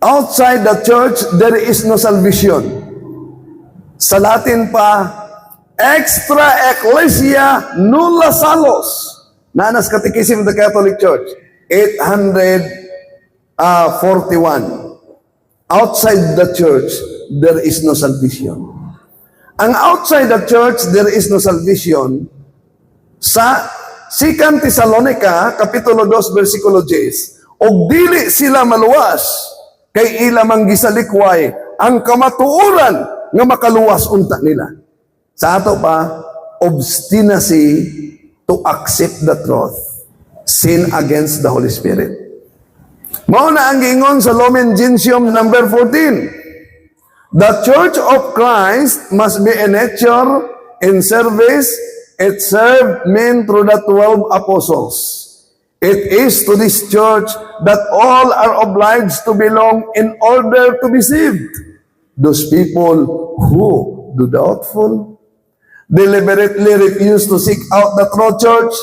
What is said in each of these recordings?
Outside the church, there is no salvation. Sa Latin pa, extra ecclesia nulla salus. Nanas Catechism of the Catholic Church, 841. Outside the church, there is no salvation. Ang outside the church, there is no salvation. Sa 2 Thessalonica, Kapitulo 2, versikulo 10, Og dili sila maluwas, kay ilamang gisalikway, ang kamatuoran nga makaluwas unta nila. Sa ato pa, obstinacy to accept the truth. Sin against the Holy Spirit. Mao na ang giingon sa Lumen Gentium number 14. The Church of Christ must be a nature in service. It served men through the twelve apostles. It is to this church that all are obliged to belong in order to be saved. Those people who do doubtful, deliberately refuse to seek out the true church,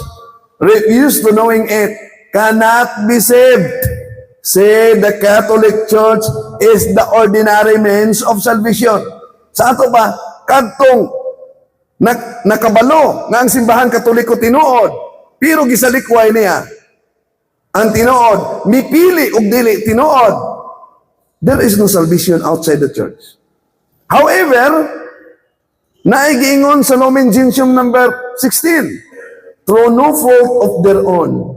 refuse to knowing it, cannot be saved. Say the Catholic Church is the ordinary means of salvation. Sa ato ba, kadtong nak nakabalo nga ang simbahan katoliko tinuod, pero gisalikway niya. Ang tinuod, mipili og dili tinuod. There is no salvation outside the church. However, naigiingon sa Lumen Gentium number 16, through no fault of their own,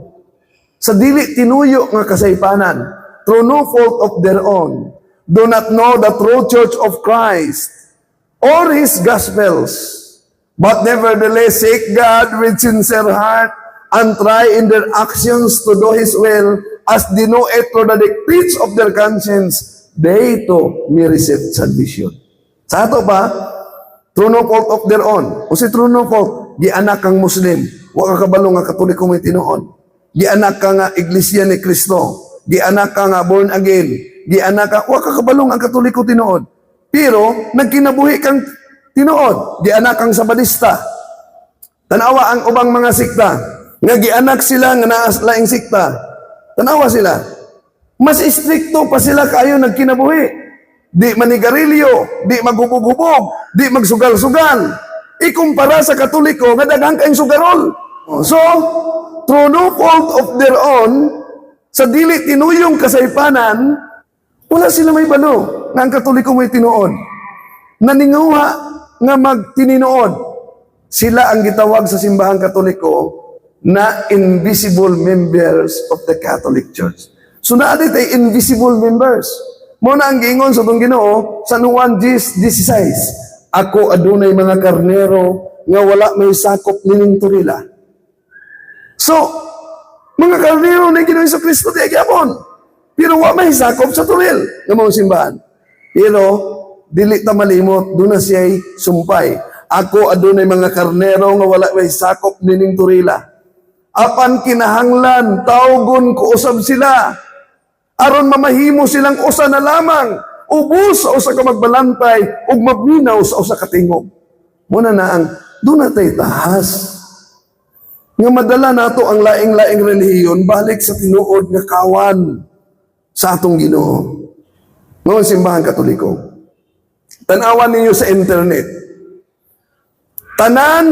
sa dili tinuyo nga kasaypanan, through no fault of their own, do not know the true church of Christ or His gospels, but nevertheless seek God with sincere heart and try in their actions to do His will as they know it through the dictates of their conscience, they too may receive salvation. Sa ato ba, through no fault of their own. O si through no fault, di anak kang Muslim, wa ka kabalo nga katoliko may tinuon. Di anak ka nga iglesia ni Kristo. Di anak ka nga born again. Di anak ka, wa ka kabalo nga katoliko tinuon. Pero, nagkinabuhi kang tinuod. Di anak kang sabadista. Tanawa ang ubang mga sikta. Nga gianak sila nga naas laing sikta. Tanawa sila. Mas istrikto pa sila kayo nagkinabuhi. Di manigarilyo, di maghubog-hubog, di magsugal-sugal. Ikumpara sa katoliko, nga daghang kayong sugarol. So, through no fault of their own, sa dili tinuyong kasaypanan, wala sila may balo nga ang katoliko may tinuod. Naninguha nga magtininuod. Sila ang gitawag sa simbahang katoliko na invisible members of the Catholic Church. So na tay invisible members. Mo na ang giingon sa itong Ginoo sa Juan 16, Ako adunay mga karnero nga wala may sakop nining turila. So, mga karnero na Ginoo sa Kristo di agyapon. Pero wa may sakop sa turil ng mga simbahan. Pero, dili ta malimot, doon na siya'y sumpay. Ako adunay mga karnero nga wala may sakop nining turila. Apan kinahanglan, tawgon ko usab sila. Aron mamahimo silang usa na lamang. Ubus sa usa ka magbalantay ug maminaw sa usa ka tingog. Muna na ang doon na tay tahas. Nga madala nato ang laing-laing relihiyon balik sa tinuod nga kawan sa atong Ginoo. Ngayon simbahan katoliko. Tanawan ninyo sa internet. Tanan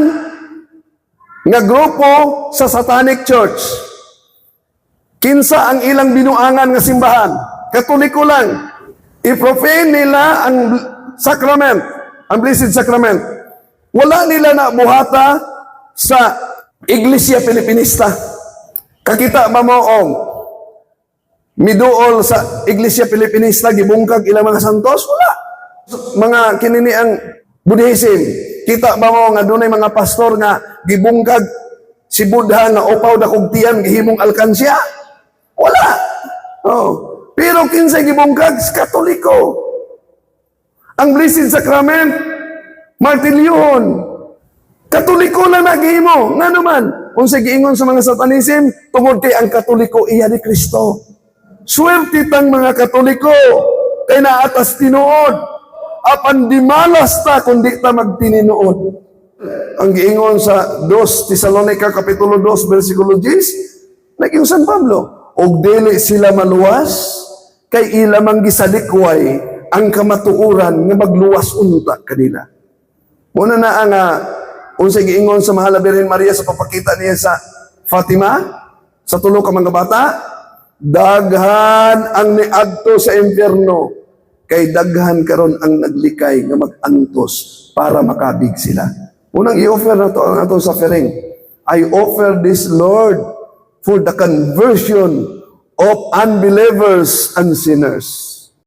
nga grupo sa Satanic Church. Kinsa ang ilang binuangan nga simbahan? Katoliko lang. I-profane nila ang sacrament, ang blessed sacrament. Wala nila na buhata sa Iglesia Pilipinista. Kakita ba mo og miduol sa Iglesia Pilipinista gibungkag ilang mga santos? Wala. Mga kinini ang Buddhism. Kita ba mo nga dunay mga pastor nga gibungkag si Buddha nga upaw da kog tiyan gihimong alkansya? Wala. Oh. Pero kinsay gibungkag sa Katoliko. Ang Blessed Sacrament, martilyuhon. Katoliko lang naghimo. Nga naman, kung sa giingon sa mga satanism, tungod kay ang Katoliko iya ni Kristo. Swerte tang mga Katoliko, kay naatas tinuod. Apan di malas ta kung di ta magtininuod. Ang giingon sa 2 Thessalonica Kapitulo 2, versikulo 10, naging San Pablo, og dili sila maluwas, kay ilamang gisalikway ang kamatuuran nga magluwas unta kanila. Muna na ang uh, unsay giingon sa Mahal Birhen Maria sa papakita niya sa Fatima sa tulo ka mga bata, daghan ang niadto sa impyerno kay daghan karon ang naglikay nga magantos para makabig sila. Unang i-offer na to ang atong suffering. I offer this Lord for the conversion of unbelievers and sinners.